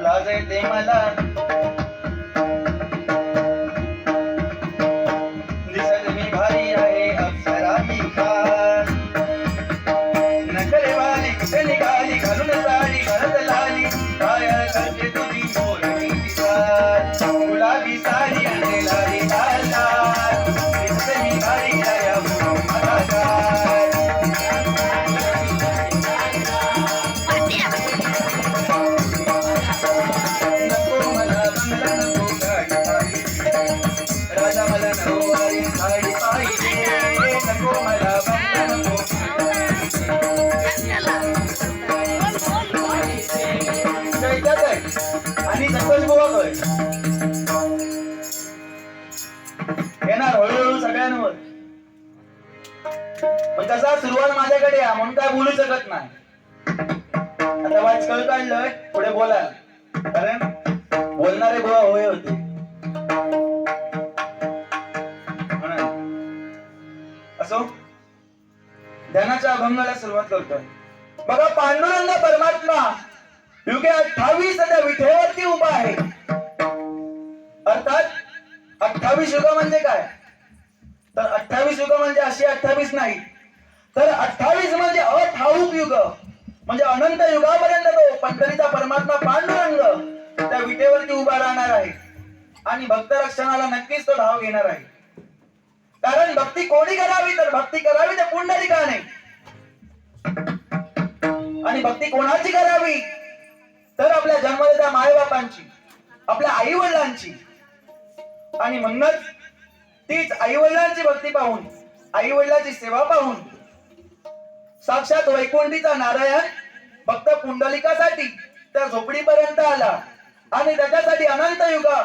लाज येते मला. पण कसा सुरुवात माझ्याकडे आहे म्हणून काय बोलू शकत नाही. आता वाचकळ काढलंय पुढे बोला कारण बोलणारे बुवा होय होते. असो ध्यानाच्या अभंगाला सुरुवात करतोय बघा पांडुरंग परमात्मा युगे अठ्ठावीस त्या विठेवरती उभा आहे. अर्थात अठ्ठावीस युग म्हणजे काय? तर अठ्ठावीस युग म्हणजे अशी अठ्ठावीस नाही. तर अठ्ठावीस म्हणजे अठाऊक युग. म्हणजे अनंत युगापर्यंत तो पंढरीचा परमात्मा पांडुरंग त्या विटेवरती उभा राहणार आहे. आणि भक्त रक्षणाला नक्कीच तो धाव घेणार आहे. कारण भक्ती कोणी करावी? तर भक्ती करावी ते पुंडलिकाने. आणि भक्ती कोणाची करावी? तर आपल्या जन्मदात्या मायबापांची आपल्या आई वडिलांची आणि म्हणूनच तीच आई वडिलांची भक्ती पाहून आई वडिलांची सेवा पाहून. साक्षात वैकुंठीचा नारायण फक्त पुंडलिकासाठी त्या झोपडीपर्यंत आला आणि त्याच्यासाठी अनंत युगा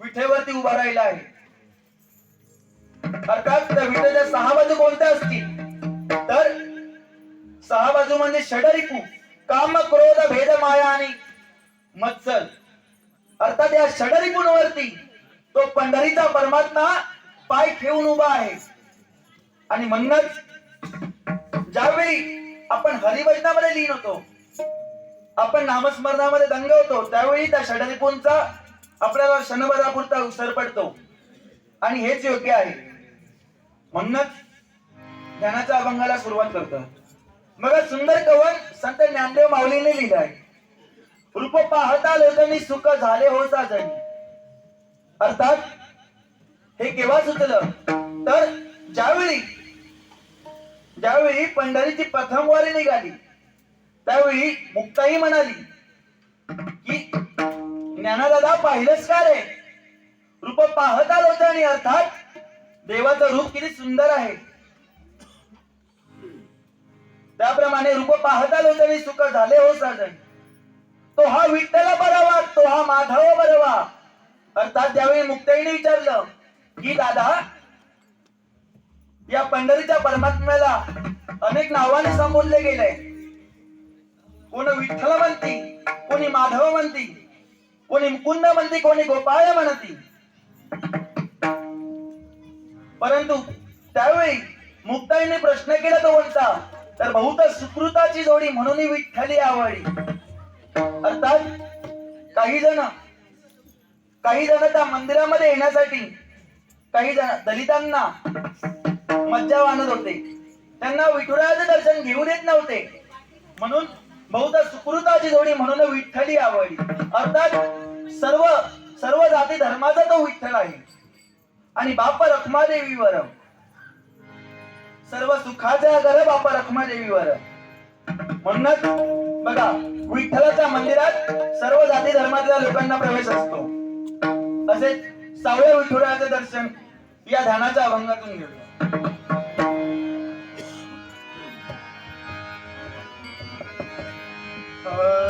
विठेवरती उभा राहिला आहे. अर्थात त्या विठेच्या सहा बाजू कोणत्या असतील? तर सहा बाजू म्हणजे षडरिपू काम क्रोध भेद माया आणि मत्सल. अर्थात या षडरिपूंवरती तो पंढरीचा परमात्मा पाय ठेवून उभा आहे. आणि म्हणूनच ज्यावेळी आपण हरिभजनामध्ये लीन होतो आपण नामस्मरणामध्ये दंग होतो त्यावेळी त्या षडरिपूंचा आपल्याला क्षणभरापुरता उसर पडतो. आणि हेच योग्य आहे. म्हणूनच ज्ञानाच्या अभंगाला सुरुवात करतो. मग सुंदर कवन संत ज्ञानदेव माऊलीने लिहिलं आहे रूप पाहता लोकांनी सुख झाले हो साजणी अर्थात सुचलं तर ज्यावेळी ज्यावेळी पंढरीची प्रथम वारी निघाली त्यावेळी मुक्ताई म्हणाली की ज्ञानादादा पाहिलंच का रे? रूप पाहता लोकांनी अर्थात देवाचं रूप किती सुंदर आहे. त्याप्रमाणे रूप पाहता लोकांनी सुख झाले हो साजन. तो हा विठ्ठल बरवा तो हा माधव बरवा अर्थात त्यावेळी मुक्ताईने विचारलं की दादा या पंढरीच्या परमात्म्याला अनेक नावाने संबोधले गेले. कोण विठ्ठल म्हणती कोणी माधव म्हणती कोणी मुकुंद म्हणती कोणी गोपाळ म्हणती परंतु त्यावेळी मुक्ताईने प्रश्न केला तो कोणता तर बहुत सुकृताची जोडी म्हणून विठ्ठली आवडी अर्थात काही जण काही जण त्या मंदिरामध्ये येण्यासाठी काही जण दलितांना मज्जा आणत होते. त्यांना विठुराचे दर्शन घेऊ देत नव्हते. म्हणून बहुत सुकृताची जोडी म्हणून विठ्ठली आवडली. अर्थात सर्व सर्व जाती धर्माचा तो विठ्ठल आहे. आणि बाप रखमादेवीवर. सर्व सुखाचा घर बाप रखमादेवीवर. म्हणूनच बघा विठ्ठलाच्या मंदिरात सर्व जाती धर्मातल्या लोकांना प्रवेश असतो. असे सावळ्या विठुराचं दर्शन या ध्यानाच्या अभंगातून घेऊया. Uh...